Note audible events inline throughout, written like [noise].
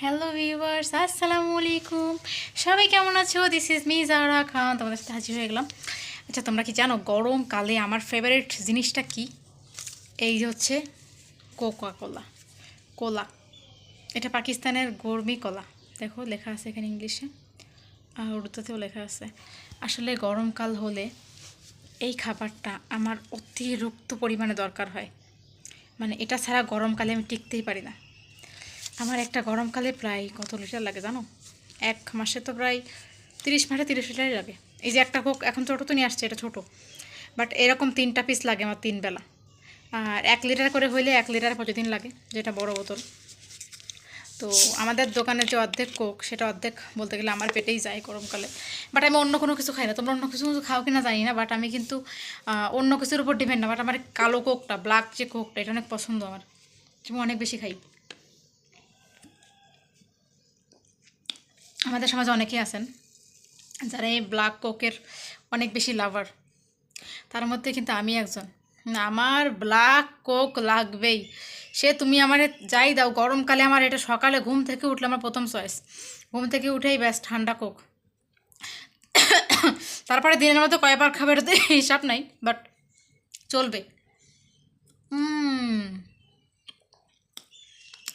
Hello viewers আসসালামু আলাইকুম। সবাই কেমন আছো? This is me Zahra Khan তোমাদের সাথে হাজির হয়ে গেলাম। আচ্ছা তোমরা কি জানো গরমকালে আমার ফেভারিট জিনিসটা কি? এই হচ্ছে কোকা কোলা কোলা এটা পাকিস্তানের গরমি কলা দেখো, লেখা আছে এখানে ইংলিশে আর উর্দুতেও লেখা আছে। আসলে গরমকাল হলে এই খাবারটা আমার অতিরিক্ত পরিমাণে দরকার হয়। মানে এটা ছাড়া গরমকালে আমি টিকতেই পারি না। আমার একটা গরমকালে প্রায় কত লিটার লাগে জানো? এক মাসে তো প্রায় তিরিশ মাসে তিরিশ লিটারই লাগে। এই যে একটা কোক এখন ছোটো তো নিয়ে আসছে, এটা ছোটো। বাট এরকম তিনটা পিস লাগে আমার তিন বেলা। আর এক লিটার করে হইলে এক লিটার প্রতিদিন লাগে, যেটা বড় বোতল। তো আমাদের দোকানের যে অর্ধেক কোক, সেটা অর্ধেক বলতে গেলে আমার পেটেই যায় গরমকালে। বাট আমি অন্য কোনো কিছু খাই না। তোমরা অন্য কিছু খাও কিনা জানি না বাট আমি কিন্তু অন্য কিছুর উপর ডিপেন্ড না। বাট আমার কালো কোকটা ব্ল্যাক যে কোকটা, এটা অনেক পছন্দ আমার। আমি অনেক বেশি খাই। আমাদের সমাজে অনেকেই আছেন যারা এই ব্ল্যাক কোকের অনেক বেশি লাভার। তার মধ্যে কিন্তু আমি একজন। আমার ব্ল্যাক কোক লাগবেই। সে তুমি আমার যাই দাও, গরমকালে আমার এটা সকালে ঘুম থেকে উঠলে আমার প্রথম চয়েস। ঘুম থেকে উঠেই ব্যাস, ঠান্ডা কোক। তারপরে দিনের মধ্যে কয়বার খাবে এটাতে হিসাব নাই বাট চলবে।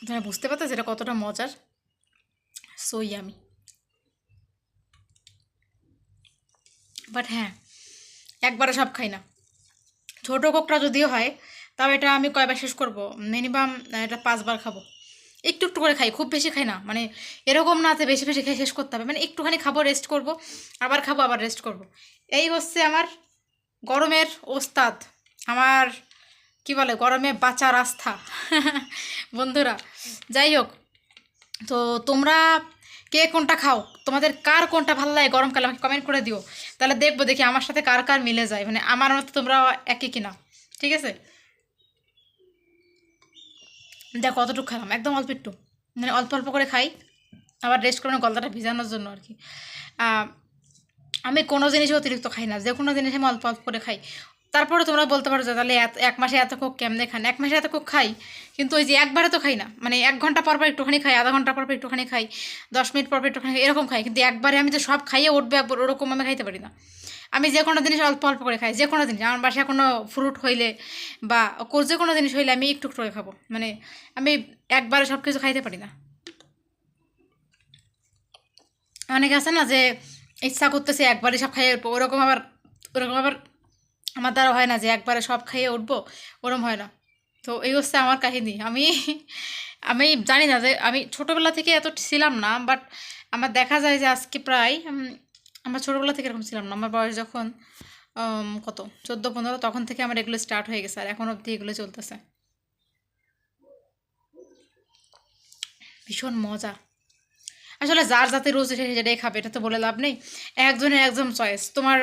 তোমরা বুঝতে পারতো এটা কতটা মজার? সই আমি বাট হ্যাঁ একবারে সব খাই না। ছোটো কোকটা যদিও হয়, তাও এটা আমি কয়বার শেষ করব? মিনিমাম এটা পাঁচবার খাব। একটু একটু করে খাই, খুব বেশি খাই না। মানে এরকম না যে বেশি বেশি খেয়ে শেষ করতে হবে। মানে একটুখানি খাব রেস্ট করব, আবার খাব, আবার রেস্ট করব। এই হচ্ছে আমার গরমের ওস্তাদ। আমার, কি বলে, গরমে বাঁচার আস্থা। [laughs] বন্ধুরা, যাই হোক, তো তোমরা কে কোনটা খাও? তোমাদের কার কোনটা ভালো লাগে? গরমকালে আমাকে কমেন্ট করে দিও। তাহলে দেখব দেখি আমার সাথে কার কার মিলে যায়। মানে আমার মতো তোমরা একই কিনা। ঠিক আছে? দেখ কতটুকু খেলাম। একদম অল্প একটু। মানে অল্প অল্প করে খাই। আবার রেস্ট করে গলদাটা ভিজানোর জন্য আর কি। আমি কোনো জিনিসই অতিরিক্ত খাই না। যে কোনো জিনিস আমি অল্প অল্প করে খাই। তারপরে তোমরা বলতে পারো যে তাহলে এক মাসে এত কোক কেমনে খান? এক মাসে এত কোক খাই কিন্তু ওই যে একবারে তো খাই না। মানে এক ঘণ্টা পর পর একটুখানি খাই আধা ঘণ্টা পর পর একটুখানি খাই দশ মিনিট পর পর একটুখানি খাই, এরকম খাই। কিন্তু একবারে আমি যে সব খাইয়ে উঠবে ওরকম আমি খাইতে পারি না। আমি যে কোনো জিনিস অল্প অল্প করে খাই যে কোনো জিনিস। আমার বাসায় কোনো ফ্রুট হইলে বা যে কোনো জিনিস হইলে আমি একটু একটু করে খাব। মানে আমি একবারে সব কিছু খাইতে পারি না। অনেকে আছে না যে ইচ্ছা করতেছে একবারে সব খাইয়ে ওরকম আবার ওরকম আবার আমার দ্বারা হয় না যে একবারে সব খাইয়ে উঠবো, ওরম হয় না। তো এই হচ্ছে আমার কাহিনী। আমি আমি জানি না যে আমি ছোটোবেলা থেকে এত ছিলাম না বাট আমার দেখা যায় যে আজকে প্রায় আমার ছোটোবেলা থেকে এরকম ছিলাম না। আমার বয়স যখন কত? চোদ্দ, পনেরো, তখন থেকে আমার এগুলো স্টার্ট হয়ে গেছে, আর এখন অবধি এগুলো চলতেছে। ভীষণ মজা। আসলে যার যাতে রোজ সেটাই খাবে, এটা তো বলে লাভ নেই। একজনের একজন চয়েস তোমার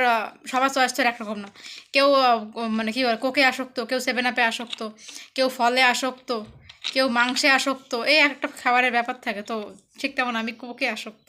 সবার চয়েস তো একরকম না। কেউ মানে কী বলে, কোকে আসক্ত, কেউ সেভেন আপে আসক্ত, কেউ ফলে আসক্ত, কেউ মাংসে আসক্ত, এই একটা খাবারের ব্যাপার থাকে। তো ঠিক তেমন আমি কোকে আসক্ত।